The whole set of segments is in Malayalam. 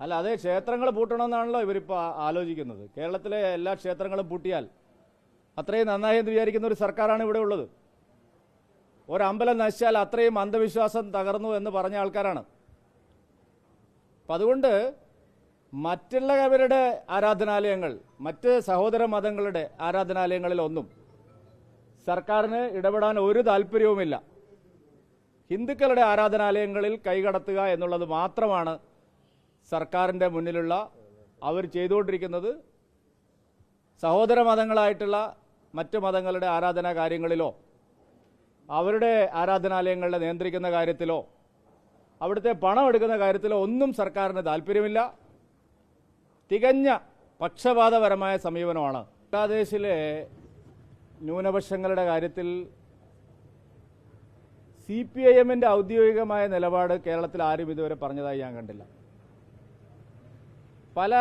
അല്ല അതേ ക്ഷേത്രങ്ങൾ പൂട്ടണമെന്നാണല്ലോ ഇവരിപ്പോൾ ആലോചിക്കുന്നത്. കേരളത്തിലെ എല്ലാ ക്ഷേത്രങ്ങളും പൂട്ടിയാൽ അത്രയും നന്നായി എന്ന് വിചാരിക്കുന്ന ഒരു സർക്കാരാണ് ഇവിടെ ഉള്ളത്. ഒരമ്പലം നശിച്ചാൽ അത്രയും അന്ധവിശ്വാസം തകർന്നു എന്ന് പറഞ്ഞ ആൾക്കാരാണ്. അപ്പം അതുകൊണ്ട് മറ്റുള്ളവരുടെ ആരാധനാലയങ്ങൾ മറ്റ് സഹോദര മതങ്ങളുടെ ആരാധനാലയങ്ങളിലൊന്നും സർക്കാരിന് ഇടപെടാൻ ഒരു താല്പര്യവുമില്ല. ഹിന്ദുക്കളുടെ ആരാധനാലയങ്ങളിൽ കൈകടത്തുക എന്നുള്ളത് മാത്രമാണ് സർക്കാരിന്റെ മുന്നിലുള്ള അവർ ചെയ്തുകൊണ്ടിരിക്കുന്നത് സഹോദര മതങ്ങളായിട്ടുള്ള മറ്റ് മതങ്ങളുടെ ആരാധനാ കാര്യങ്ങളിലോ അവരുടെ ആരാധനാലയങ്ങളെ നിയന്ത്രിക്കുന്ന കാര്യത്തിലോ അവിടുത്തെ പണം എടുക്കുന്ന കാര്യത്തിലോ ഒന്നും സർക്കാരിന് താല്പര്യമില്ല. തികഞ്ഞ പക്ഷപാതപരമായ സമീപനമാണ്. ബംഗ്ലാദേശിലെ ന്യൂനപക്ഷങ്ങളുടെ കാര്യത്തിൽ സി പി ഐ എമ്മിന്റെ ഔദ്യോഗികമായ നിലപാട് കേരളത്തിൽ ആരും ഇതുവരെ പറഞ്ഞതായി ഞാൻ കണ്ടില്ല. പല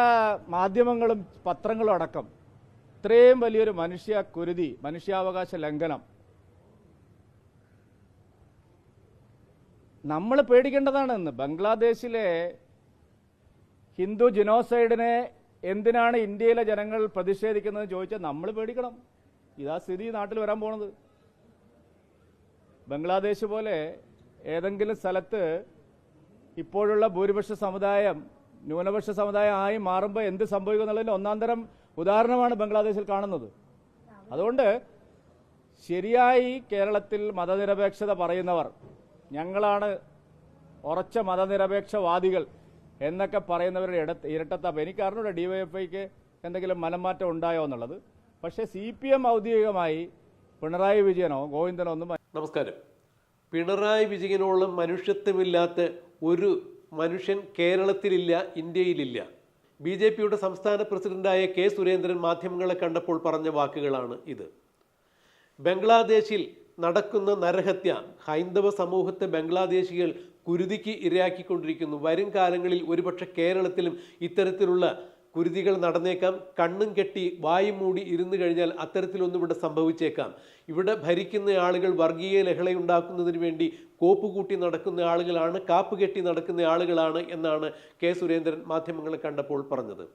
മാധ്യമങ്ങളും പത്രങ്ങളും അടക്കം ഇത്രയും വലിയൊരു മനുഷ്യ കുരുതി മനുഷ്യാവകാശ ലംഘനം. നമ്മൾ പേടിക്കേണ്ടതാണ് ഇന്ന് ബംഗ്ലാദേശിലെ ഹിന്ദു ജിനോസൈഡിനെ എന്തിനാണ് ഇന്ത്യയിലെ ജനങ്ങൾ പ്രതിഷേധിക്കുന്നത് ചോദിച്ചാൽ നമ്മൾ പേടിക്കണം. ഇതാ സ്ഥിതി നാട്ടിൽ വരാൻ പോണത്. ബംഗ്ലാദേശ് പോലെ ഏതെങ്കിലും സ്ഥലത്ത് ഇപ്പോഴുള്ള ഭൂരിപക്ഷ സമുദായം ന്യൂനപക്ഷ സമുദായം ആയി മാറുമ്പോൾ എന്ത് സംഭവിക്കും എന്നുള്ളതിന് ഒന്നാം തരം ഉദാഹരണമാണ് ബംഗ്ലാദേശിൽ കാണുന്നത്. അതുകൊണ്ട് ശരിയായി കേരളത്തിൽ മതനിരപേക്ഷത പറയുന്നവർ ഞങ്ങളാണ് ഉറച്ച മതനിരപേക്ഷവാദികൾ എന്നൊക്കെ പറയുന്നവരുടെ ഇട ഇരട്ടത്താപ്പ്. എനിക്ക് അറിഞ്ഞൂടെ ഐക്ക് എന്തെങ്കിലും മനംമാറ്റം ഉണ്ടായോ എന്നുള്ളത്. പക്ഷേ സി പി എം ഔദ്യോഗികമായി പിണറായി വിജയനോ ഗോവിന്ദനോ ഒന്നും നമസ്കാരം. പിണറായി വിജയനോളം മനുഷ്യത്വമില്ലാത്ത ഒരു മനുഷ്യൻ കേരളത്തിലില്ല ഇന്ത്യയിലില്ല. ബി ജെ പിയുടെ സംസ്ഥാന പ്രസിഡന്റായ കെ സുരേന്ദ്രൻ മാധ്യമങ്ങളെ കണ്ടപ്പോൾ പറഞ്ഞ വാക്കുകളാണ് ഇത്. ബംഗ്ലാദേശിൽ നടക്കുന്ന നരഹത്യ ഹൈന്ദവ സമൂഹത്തെ ബംഗ്ലാദേശികൾ കുരുതിക്ക് ഇരയാക്കിക്കൊണ്ടിരിക്കുന്നു. വരും കാലങ്ങളിൽ ഒരുപക്ഷെ കേരളത്തിലും ഇത്തരത്തിലുള്ള കുരുതികൾ നടന്നേക്കാം. കണ്ണും കെട്ടി വായും മൂടി ഇരുന്നു കഴിഞ്ഞാൽ അത്തരത്തിലൊന്നും ഇവിടെ സംഭവിച്ചേക്കാം. ഇവിടെ ഭരിക്കുന്ന ആളുകൾ വർഗീയ ലഹള ലഹളയുണ്ടാക്കുന്നതിന് വേണ്ടി കോപ്പുകൂട്ടി നടക്കുന്ന ആളുകളാണ് കാപ്പ് കെട്ടി നടക്കുന്ന ആളുകളാണ് എന്നാണ് കെ സുരേന്ദ്രൻ മാധ്യമങ്ങളെ കണ്ടപ്പോൾ പറഞ്ഞത്.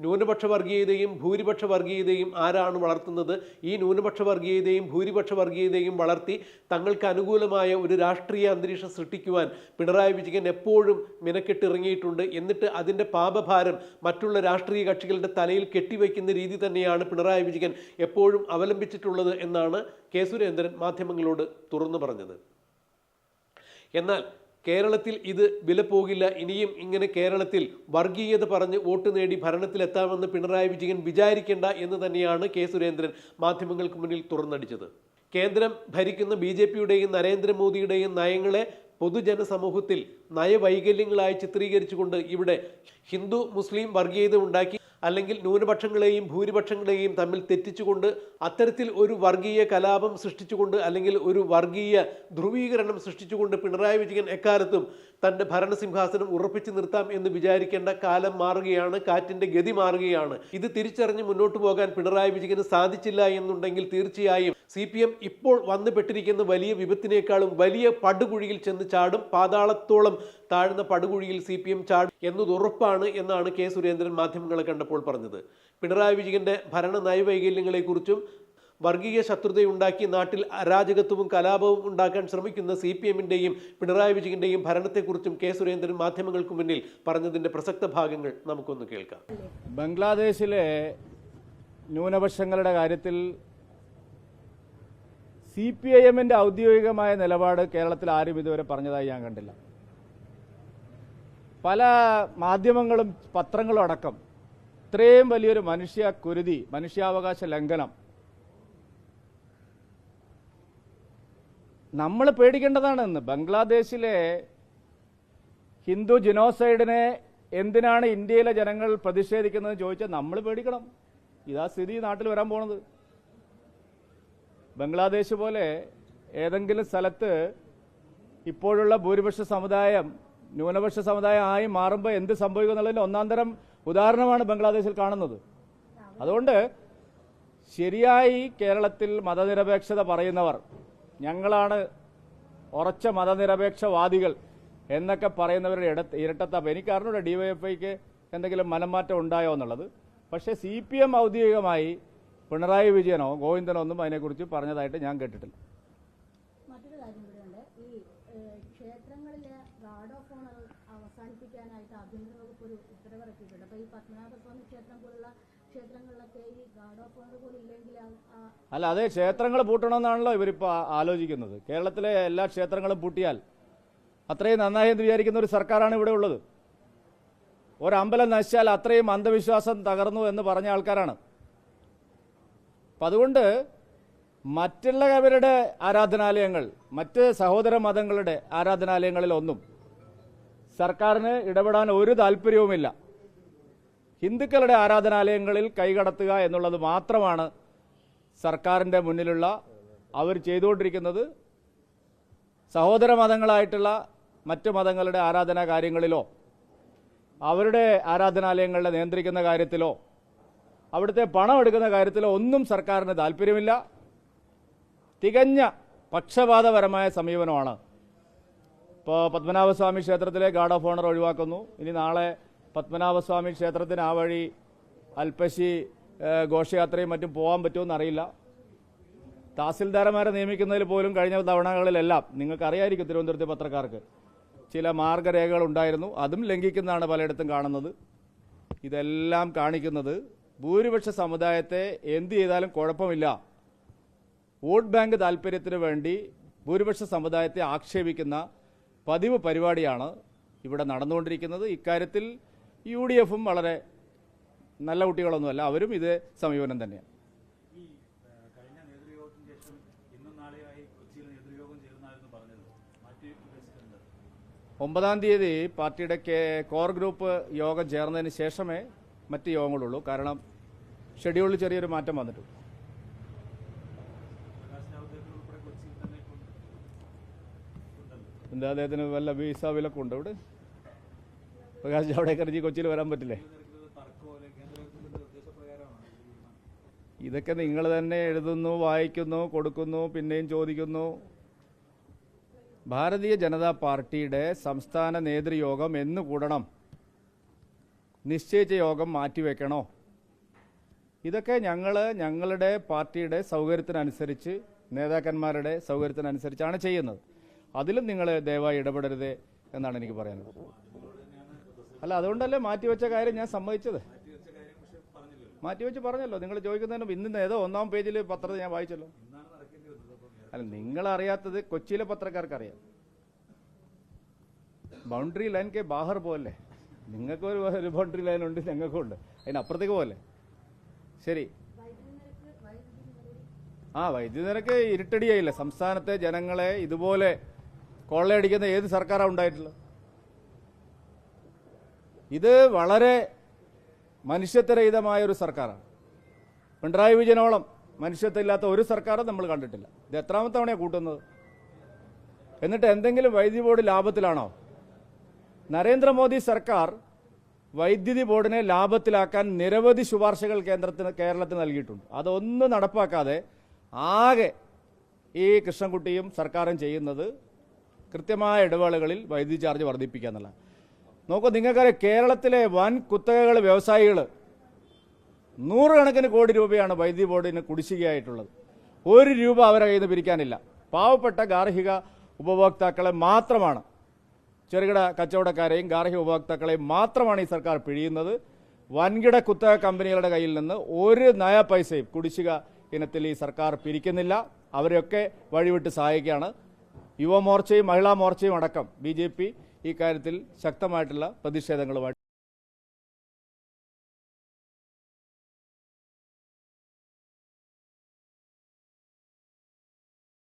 ന്യൂനപക്ഷ വർഗീയതയും ഭൂരിപക്ഷ വർഗീയതയും ആരാണ് വളർത്തുന്നത്? ഈ ന്യൂനപക്ഷ വർഗീയതയും ഭൂരിപക്ഷ വർഗീയതയും വളർത്തി തങ്ങൾക്ക് അനുകൂലമായ ഒരു രാഷ്ട്രീയ അന്തരീക്ഷം സൃഷ്ടിക്കുവാൻ പിണറായി വിജയൻ എപ്പോഴും മിനക്കെട്ടിറങ്ങിയിട്ടുണ്ട്. എന്നിട്ട് അതിന്റെ പാപഭാരം മറ്റുള്ള രാഷ്ട്രീയ കക്ഷികളുടെ തലയിൽ കെട്ടിവയ്ക്കുന്ന രീതി തന്നെയാണ് പിണറായി വിജയൻ എപ്പോഴും അവലംബിച്ചിട്ടുള്ളത് എന്നാണ് കെ സുരേന്ദ്രൻ മാധ്യമങ്ങളോട് തുറന്നു പറഞ്ഞത്. എന്നാൽ കേരളത്തിൽ ഇത് വില പോകില്ല. ഇനിയും ഇങ്ങനെ കേരളത്തിൽ വർഗീയത പറഞ്ഞ് വോട്ട് നേടി ഭരണത്തിലെത്താമെന്ന് പിണറായി വിജയൻ വിചാരിക്കേണ്ട എന്ന് തന്നെയാണ് കെ സുരേന്ദ്രൻ മാധ്യമങ്ങൾക്ക് മുന്നിൽ തുറന്നടിച്ചത്. കേന്ദ്രം ഭരിക്കുന്ന ബി ജെ പിയുടെയും നരേന്ദ്രമോദിയുടെയും നയങ്ങളെ പൊതുജന സമൂഹത്തിൽ നയവൈകല്യങ്ങളായി ചിത്രീകരിച്ചുകൊണ്ട് ഇവിടെ ഹിന്ദു മുസ്ലിം വർഗീയത ഉണ്ടാക്കി. അല്ലെങ്കിൽ ന്യൂനപക്ഷങ്ങളെയും ഭൂരിപക്ഷങ്ങളെയും തമ്മിൽ തെറ്റിച്ചുകൊണ്ട് അത്തരത്തിൽ ഒരു വർഗീയ കലാപം സൃഷ്ടിച്ചുകൊണ്ട് അല്ലെങ്കിൽ ഒരു വർഗീയ ധ്രുവീകരണം സൃഷ്ടിച്ചുകൊണ്ട് പിണറായി വിജയൻ എക്കാലത്തും തന്റെ ഭരണസിംഹാസനം ഉറപ്പിച്ചു നിർത്താം എന്ന് വിചാരിക്കേണ്ട കാലം മാറുകയാണ് കാറ്റിന്റെ ഗതി മാറുകയാണ്. ഇത് തിരിച്ചറിഞ്ഞ് മുന്നോട്ട് പോകാൻ പിണറായി വിജയന് സാധിച്ചില്ല എന്നുണ്ടെങ്കിൽ തീർച്ചയായും സി പി എം ഇപ്പോൾ വന്നുപെട്ടിരിക്കുന്ന വലിയ വിപത്തിനേക്കാളും വലിയ പടുകുഴിയിൽ ചെന്ന് ചാടും. പാതാളത്തോളം താഴ്ന്ന പടുകുഴിയിൽ സി പി എം ചാടും എന്നത് ഉറപ്പാണ് എന്നാണ് കെ സുരേന്ദ്രൻ മാധ്യമങ്ങളെ കണ്ടപ്പോൾ പറഞ്ഞത്. പിണറായി വിജയന്റെ ഭരണ നയവൈകല്യങ്ങളെക്കുറിച്ചും വർഗീയ ശത്രുതയുണ്ടാക്കി നാട്ടിൽ അരാജകത്വവും കലാപവും ഉണ്ടാക്കാൻ ശ്രമിക്കുന്ന സി പി എമ്മിന്റെയും പിണറായി വിജയന്റെയും ഭരണത്തെക്കുറിച്ചും കെ സുരേന്ദ്രൻ മാധ്യമങ്ങൾക്ക് മുന്നിൽ പറഞ്ഞതിന്റെ പ്രസക്ത ഭാഗങ്ങൾ നമുക്കൊന്ന് കേൾക്കാം. ബംഗ്ലാദേശിലെ ന്യൂനപക്ഷങ്ങളുടെ കാര്യത്തിൽ സി പി ഐ എമ്മിന്റെ ഔദ്യോഗികമായ നിലപാട് കേരളത്തിൽ ആരും ഇതുവരെ പറഞ്ഞതായി ഞാൻ കണ്ടില്ല. പല മാധ്യമങ്ങളും പത്രങ്ങളും അടക്കം ഇത്രയും വലിയൊരു മനുഷ്യ കുരുതി മനുഷ്യാവകാശ ലംഘനം നമ്മൾ പേടിക്കേണ്ടതാണ് ഇന്ന് ബംഗ്ലാദേശിലെ ഹിന്ദു ജിനോസൈഡിനെ എന്തിനാണ് ഇന്ത്യയിലെ ജനങ്ങൾ പ്രതിഷേധിക്കുന്നത് ചോദിച്ചാൽ നമ്മൾ പേടിക്കണം. ഇതാ സ്ഥിതി നാട്ടിൽ വരാൻ പോണത്. ബംഗ്ലാദേശ് പോലെ ഏതെങ്കിലും സ്ഥലത്ത് ഇപ്പോഴുള്ള ഭൂരിപക്ഷ സമുദായം ന്യൂനപക്ഷ സമുദായം ആയി മാറുമ്പോൾ എന്ത് സംഭവിക്കും എന്നുള്ളതിന് ഒന്നാം തരം ഉദാഹരണമാണ് ബംഗ്ലാദേശിൽ കാണുന്നത്. അതുകൊണ്ട് ശരിയായി കേരളത്തിൽ മതനിരപേക്ഷത പറയുന്നവർ ഞങ്ങളാണ് ഉറച്ച മതനിരപേക്ഷവാദികൾ എന്നൊക്കെ പറയുന്നവരുടെ ഇട ഇരട്ടത്താപ്പ്. എനിക്ക് അറിഞ്ഞൂടെ ഡിവൈഎഫ്ഐക്ക് എന്തെങ്കിലും മനംമാറ്റം ഉണ്ടായോ എന്നുള്ളത്. പക്ഷേ സി പി എം ഔദ്യോഗികമായി പിണറായി വിജയനോ ഗോവിന്ദനോ ഒന്നും അതിനെക്കുറിച്ച് പറഞ്ഞതായിട്ട് ഞാൻ കേട്ടിട്ടില്ല. മറ്റൊരു കാര്യം ഈ ഒരു ഉത്തരവിറക്കിയിട്ടുണ്ട്. അപ്പോൾ ഈ പത്മനാഭസ്വാമി ക്ഷേത്രം പോലുള്ള അല്ല അതെ ക്ഷേത്രങ്ങൾ പൂട്ടണമെന്നാണല്ലോ ഇവരിപ്പോൾ ആലോചിക്കുന്നത്. കേരളത്തിലെ എല്ലാ ക്ഷേത്രങ്ങളും പൂട്ടിയാൽ അത്രയും നന്നായി എന്ന് വിചാരിക്കുന്ന ഒരു സർക്കാരാണ് ഇവിടെ ഉള്ളത്. ഒരമ്പലം നശിച്ചാൽ അത്രയും അന്ധവിശ്വാസം തകർന്നു എന്ന് പറഞ്ഞ ആൾക്കാരാണ്. അപ്പം അതുകൊണ്ട് മറ്റുള്ളവരുടെ ആരാധനാലയങ്ങൾ മറ്റ് സഹോദര മതങ്ങളുടെ ആരാധനാലയങ്ങളിലൊന്നും സർക്കാരിന് ഇടപെടാൻ ഒരു താല്പര്യവുമില്ല. ഹിന്ദുക്കളുടെ ആരാധനാലയങ്ങളിൽ കൈകടത്തുക എന്നുള്ളത് മാത്രമാണ് സർക്കാരിന്റെ മുന്നിലുള്ള അവർ ചെയ്തുകൊണ്ടിരിക്കുന്നത്. സഹോദര മതങ്ങളായിട്ടുള്ള മറ്റ് മതങ്ങളുടെ ആരാധനാ കാര്യങ്ങളിലോ അവരുടെ ആരാധനാലയങ്ങളെ നിയന്ത്രിക്കുന്ന കാര്യത്തിലോ അവിടുത്തെ പണം എടുക്കുന്ന കാര്യത്തിലോ ഒന്നും സർക്കാരിന് താല്പര്യമില്ല. തികഞ്ഞ പക്ഷപാതപരമായ സമീപനമാണ്. ഇപ്പോൾ പത്മനാഭസ്വാമി ക്ഷേത്രത്തിലെ ഗാർഡ് ഓഫ് ഓണർ ഒഴിവാക്കുന്നു. ഇനി നാളെ പത്മനാഭസ്വാമി ക്ഷേത്രത്തിന് ആ വഴി അൽപ്പശി ഘോഷയാത്രയും മറ്റും പോകാൻ പറ്റുമെന്ന് അറിയില്ല തഹസിൽദാരന്മാരെ നിയമിക്കുന്നതിൽ പോലും കഴിഞ്ഞ തവണകളിലെല്ലാം നിങ്ങൾക്കറിയായിരിക്കും തിരുവനന്തപുരത്തെ പത്രക്കാർക്ക് ചില മാർഗരേഖകൾ ഉണ്ടായിരുന്നു. അതും ലംഘിക്കുന്നതാണ് പലയിടത്തും കാണുന്നത്. ഇതെല്ലാം കാണിക്കുന്നത് ഭൂരിപക്ഷ സമുദായത്തെ എന്ത് ചെയ്താലും കുഴപ്പമില്ല. വോട്ട് ബാങ്ക് താല്പര്യത്തിന് വേണ്ടി ഭൂരിപക്ഷ സമുദായത്തെ ആക്ഷേപിക്കുന്ന പതിവ് പരിപാടിയാണ് ഇവിടെ നടന്നുകൊണ്ടിരിക്കുന്നത്. ഇക്കാര്യത്തിൽ യു ഡി എഫും വളരെ നല്ല കുട്ടികളൊന്നുമല്ല. അവരും ഇതേ സമീപനം തന്നെയാണ്. ഒമ്പതാം തീയതി പാർട്ടിയുടെ കോർ ഗ്രൂപ്പ് യോഗം ചേർന്നതിന് ശേഷമേ മറ്റ് യോഗങ്ങളുള്ളൂ. കാരണം ഷെഡ്യൂളിൽ ചെറിയൊരു മാറ്റം വന്നിട്ടുണ്ട് എന്താ അദ്ദേഹത്തിന് വല്ല വിസ വിലക്കുണ്ട് ഇവിടെ? പ്രകാശ് ജാവ്ഡേക്കർജി കൊച്ചിയിൽ വരാൻ പറ്റില്ലേ. ഇതൊക്കെ നിങ്ങൾ തന്നെ എഴുതുന്നു വായിക്കുന്നു കൊടുക്കുന്നു പിന്നെയും ചോദിക്കുന്നു. ഭാരതീയ ജനതാ പാർട്ടിയുടെ സംസ്ഥാന നേതൃയോഗം എന്ന് കൂടണം. നിശ്ചയിച്ച യോഗം മാറ്റിവെക്കണോ ഇതൊക്കെ ഞങ്ങൾ ഞങ്ങളുടെ പാർട്ടിയുടെ സൗകര്യത്തിനനുസരിച്ച് നേതാക്കന്മാരുടെ സൗകര്യത്തിനനുസരിച്ചാണ് ചെയ്യുന്നത്. അതിലും നിങ്ങൾ ദയവായി ഇടപെടരുത് എന്നാണ് എനിക്ക് പറയാനുള്ളത്. അല്ല അതുകൊണ്ടല്ലേ മാറ്റിവെച്ച കാര്യം ഞാൻ സമ്മതിച്ചത്. മാറ്റിവെച്ച് പറഞ്ഞല്ലോ. നിങ്ങൾ ചോദിക്കുന്നതിന് ഇന്ന് ഏതോ ഒന്നാം പേജിൽ പത്രത്തെ ഞാൻ വായിച്ചല്ലോ. അല്ല നിങ്ങൾ അറിയാത്തത് കൊച്ചിയിലെ പത്രക്കാർക്ക് അറിയാം ബൗണ്ടറി ലൈൻ കെ ബാഹർ പോലെ നിങ്ങൾക്ക് ഒരു ബൗണ്ടറി ലൈൻ ഉണ്ട് ഞങ്ങൾക്കും ഉണ്ട്. അതിനപ്പുറത്തേക്ക് പോലെ ശരി. ആ വൈദ്യുതി നിരക്ക് ഇരുട്ടടിയായില്ല? സംസ്ഥാനത്തെ ജനങ്ങളെ ഇതുപോലെ കൊള്ളയടിക്കുന്ന ഏത് സർക്കാരാണ് ഉണ്ടായിട്ടുള്ളത്? ഇത് വളരെ മനുഷ്യത്വരഹിതമായ ഒരു സർക്കാരാണ്. പിണറായി വിജയനോളം മനുഷ്യത്വമില്ലാത്ത ഒരു സർക്കാരും നമ്മൾ കണ്ടിട്ടില്ല. ഇത് എത്രാമത്തെ തവണയാണ് കൂട്ടുന്നത്? എന്നിട്ട് എന്തെങ്കിലും വൈദ്യുതി ബോർഡ് ലാഭത്തിലാണോ? നരേന്ദ്രമോദി സർക്കാർ വൈദ്യുതി ബോർഡിനെ ലാഭത്തിലാക്കാൻ നിരവധി ശുപാർശകൾ കേന്ദ്രത്തിന് കേരളത്തിന് നൽകിയിട്ടുണ്ട്. അതൊന്നും നടപ്പാക്കാതെ ആകെ ഈ കൃഷ്ണൻകുട്ടിയും സർക്കാരും ചെയ്യുന്നത് കൃത്യമായ ഇടവേളകളിൽ വൈദ്യുതി ചാർജ് വർദ്ധിപ്പിക്കുക എന്നുള്ളതാണ്. നോക്കൂ നിങ്ങൾക്കറിയാം കേരളത്തിലെ വൻ കുത്തകകൾ വ്യവസായികൾ നൂറുകണക്കിന് കോടി രൂപയാണ് വൈദ്യുതി ബോർഡിന് കുടിശ്ശികയായിട്ടുള്ളത്. ഒരു രൂപ അവരെ കയ്യിൽ നിന്ന് പിരിക്കാനില്ല. പാവപ്പെട്ട ഗാർഹിക ഉപഭോക്താക്കളെ മാത്രമാണ് ചെറുകിട കച്ചവടക്കാരെയും ഗാർഹിക ഉപഭോക്താക്കളെയും മാത്രമാണ് ഈ സർക്കാർ പിഴിയുന്നത്. വൻകിട കുത്തക കമ്പനികളുടെ കയ്യിൽ നിന്ന് ഒരു നയ പൈസയും കുടിശ്ശിക ഇനത്തിൽ ഈ സർക്കാർ പിരിക്കുന്നില്ല. അവരെയൊക്കെ വഴിവിട്ട് സഹായിക്കുകയാണ്. യുവമോർച്ചയും മഹിളാ മോർച്ചയും അടക്കം ബി ജെ പി ഈ കാര്യത്തിൽ ശക്തമായിട്ടുള്ള പ്രതിഷേധങ്ങളുമായി